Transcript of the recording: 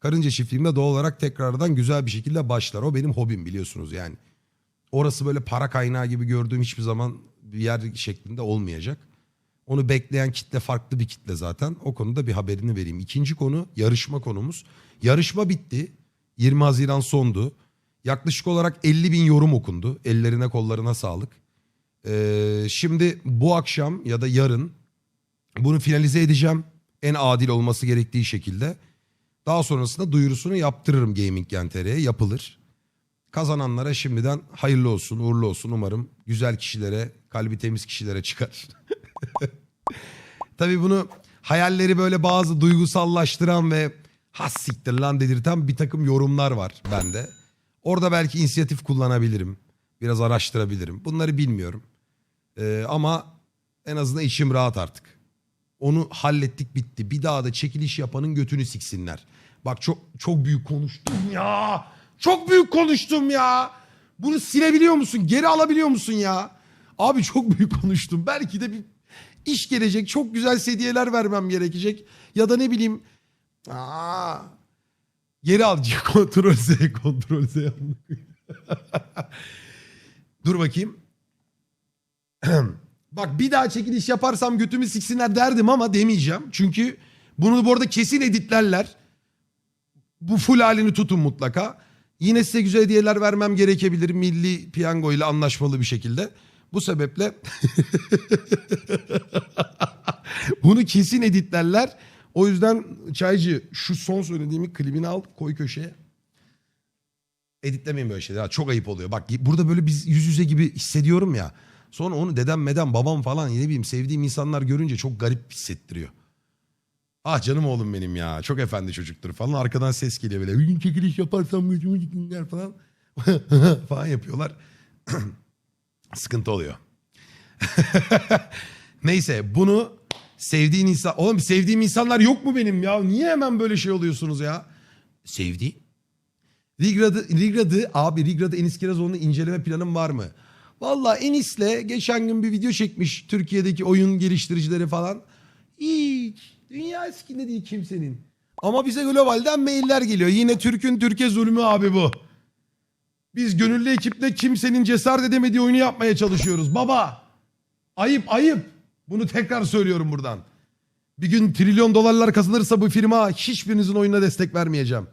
Karınca çiftliğimde doğal olarak tekrardan güzel bir şekilde başlar. O benim hobim biliyorsunuz yani. Orası böyle para kaynağı gibi gördüğüm hiçbir zaman bir yer şeklinde olmayacak. Onu bekleyen kitle farklı bir kitle zaten. O konuda bir haberini vereyim. İkinci konu yarışma konumuz. Yarışma bitti. 20 Haziran sondu. Yaklaşık olarak 50 bin yorum okundu. Ellerine kollarına sağlık. Ee, şimdi bu akşam ya da yarın bunu finalize edeceğim. En adil olması gerektiği şekilde. Daha sonrasında duyurusunu yaptırırım Gaming Gentere'ye yapılır. Kazananlara şimdiden hayırlı olsun, uğurlu olsun. Umarım güzel kişilere, kalbi temiz kişilere çıkar. Tabii bunu hayalleri böyle bazı duygusallaştıran ve has siktir lan dedirten bir takım yorumlar var bende. Orada belki inisiyatif kullanabilirim. Biraz araştırabilirim. Bunları bilmiyorum. Ee, ama en azından içim rahat artık. Onu hallettik bitti. Bir daha da çekiliş yapanın götünü siksinler. Bak çok çok büyük konuştum ya. Çok büyük konuştum ya. Bunu silebiliyor musun? Geri alabiliyor musun ya? Abi çok büyük konuştum. Belki de bir iş gelecek. Çok güzel hediyeler vermem gerekecek. Ya da ne bileyim. Aa, geri al. Kontrol Z, kontrol Z. Dur bakayım. Bak bir daha çekiliş yaparsam götümü siksinler derdim ama demeyeceğim. Çünkü bunu bu arada kesin editlerler. Bu full halini tutun mutlaka. Yine size güzel hediyeler vermem gerekebilir milli piyango ile anlaşmalı bir şekilde. Bu sebeple bunu kesin editlerler. O yüzden Çaycı şu son söylediğimi klibini al koy köşeye. Editlemeyin böyle şeyler. Ha, Çok ayıp oluyor. Bak burada böyle biz yüz yüze gibi hissediyorum ya. Sonra onu dedem medem babam falan ne bileyim sevdiğim insanlar görünce çok garip hissettiriyor. Ah canım oğlum benim ya. Çok efendi çocuktur falan. Arkadan ses geliyor böyle. Bir gün çekiliş yaparsam gözümü dikinler falan. falan yapıyorlar. Sıkıntı oluyor. Neyse bunu sevdiğin insan... Oğlum sevdiğim insanlar yok mu benim ya? Niye hemen böyle şey oluyorsunuz ya? Sevdiğim? Rigrad'ı, Rigrad'ı abi Rigrad'ı Enis Kirazoğlu'nu inceleme planım var mı? Valla Enis'le geçen gün bir video çekmiş Türkiye'deki oyun geliştiricileri falan. Hiç. Dünya eskinde değil kimsenin. Ama bize globalden mailler geliyor. Yine Türk'ün Türkiye zulmü abi bu. Biz gönüllü ekiple kimsenin cesaret edemediği oyunu yapmaya çalışıyoruz. Baba. Ayıp ayıp. Bunu tekrar söylüyorum buradan. Bir gün trilyon dolarlar kazanırsa bu firma hiçbirinizin oyununa destek vermeyeceğim.